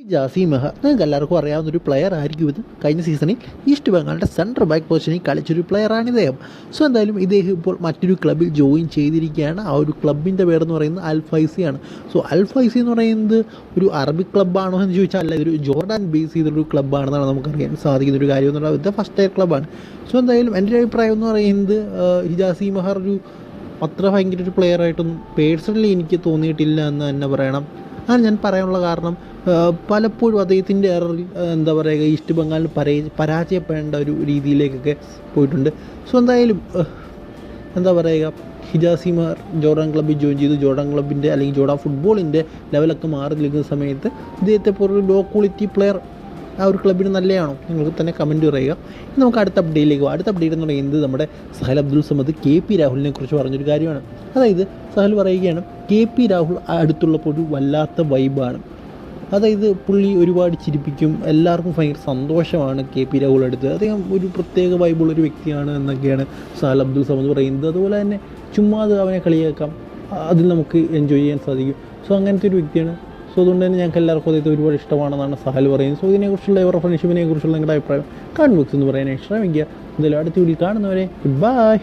ജാസി മെഹ നിങ്ങൾക്ക് എല്ലാവർക്കും അറിയാവുന്ന ഒരു പ്ലെയർ ആയിരിക്കും ഇത്. കഴിഞ്ഞ സീസണിൽ ഈസ്റ്റ് ബംഗാളിന്റെ സെൻട്രൽ ബാക്ക് പൊസിഷനിൽ കളിച്ചൊരു പ്ലെയറാണ് ഇദ്ദേഹം. സോ എന്തായാലും ഇദ്ദേഹം ഇപ്പോൾ മറ്റൊരു ക്ലബ്ബിൽ ജോയിൻ ചെയ്തിരിക്കുകയാണ്. ആ ഒരു ക്ലബിന്റെ പേരെന്ന് പറയുന്നത് അൽഫൈസി ആണ്. സോ അൽഫൈസി എന്ന് പറയുന്നത് ഒരു അറബിക് ക്ലബ്ബാണോ എന്ന് ചോദിച്ചാൽ അല്ല ഇതൊരു ജോർഡാൻ ബേസ് ചെയ്തൊരു ക്ലബ്ബാണെന്നാണ് നമുക്കറിയാൻ സാധിക്കുന്ന ഒരു കാര്യം എന്നുള്ള ഇത് ഫസ്റ്റ് ഇയർ ക്ലബ്ബാണ് സോ എന്തായാലും എന്റെ അഭിപ്രായം എന്ന് പറയുന്നത് ഹിജാസി മെഹർ ഒരു അത്ര ഭയങ്കര ഒരു പ്ലെയർ ആയിട്ടൊന്നും പേഴ്സണലി എനിക്ക് തോന്നിയിട്ടില്ല എന്ന് തന്നെ പറയണം. ആണ് ഞാൻ പറയാനുള്ള കാരണം. പലപ്പോഴും അദ്ദേഹത്തിന്റെ എററിൽ എന്താ പറയുക ഈസ്റ്റ് ബംഗാളിൽ പരേ പരാജയപ്പെടേണ്ട ഒരു രീതിയിലേക്കൊക്കെ പോയിട്ടുണ്ട്. സോ എന്തായാലും എന്താ പറയുക ഹിജാസിമാർ ജോർഡാൻ ക്ലബ്ബിൽ ജോയിൻ ചെയ്തു. ജോർഡാൻ ക്ലബിന്റെ അല്ലെങ്കിൽ ജോർഡാൻ ഫുട്ബോളിന്റെ ലെവലൊക്കെ മാറി നിൽക്കുന്ന സമയത്ത് ഇദ്ദേഹത്തെ പോലൊരു ലോ ക്വാളിറ്റി പ്ലെയർ ആ ഒരു ക്ലബിന് നല്ലതാണോ നിങ്ങൾക്ക് തന്നെ കമന്റ് പറയുക. നമുക്ക് അടുത്ത അപ്ഡേറ്റിലേക്ക് അടുത്ത അപ്ഡേറ്റ് എന്ന് പറയുന്നത് നമ്മുടെ സഹൽ അബ്ദുൽ സമദ് കെ പി രാഹുലിനെ കുറിച്ച് പറഞ്ഞൊരു കാര്യമാണ്. അതായത് സഹൽ പറയുകയാണ് കെ പി രാഹുൽ അടുത്തുള്ളപ്പോൾ ഒരു വല്ലാത്ത വൈബാണ്. അതായത് പുള്ളി ഒരുപാട് ചിരിപ്പിക്കും എല്ലാവർക്കും ഭയങ്കര സന്തോഷമാണ് കെ പി രാഹുൽ അടുത്ത്. അദ്ദേഹം ഒരു പ്രത്യേക വൈബുള്ളൊരു വ്യക്തിയാണ് എന്നൊക്കെയാണ് സഹൽ അബ്ദുൾ സമദ് പറയുന്നത്. അതുപോലെ തന്നെ ചുമ്മാ അവനെ കളിയാക്കാം അതിൽ നമുക്ക് എൻജോയ് ചെയ്യാൻ സാധിക്കും. സോ അങ്ങനത്തെ ഒരു വ്യക്തിയാണ്. സോ അതുകൊണ്ട് തന്നെ ഞങ്ങൾക്ക് എല്ലാവർക്കും അദ്ദേഹത്തെ ഒരുപാട് ഇഷ്ടമാണെന്നാണ് സഹൽ പറയുന്നത്. സോ ഇതിനെക്കുറിച്ചുള്ള ഇവരുടെ ഫ്രണ്ട്ഷിപ്പിനെ കുറിച്ചുള്ള നിങ്ങളുടെ അഭിപ്രായം കമന്റ് എന്ന് പറയാനായി ശ്രമിക്കുക എന്തായാലും അടുത്ത വീട്ടിൽ കാണുന്നവരെ ഗുഡ് ബൈ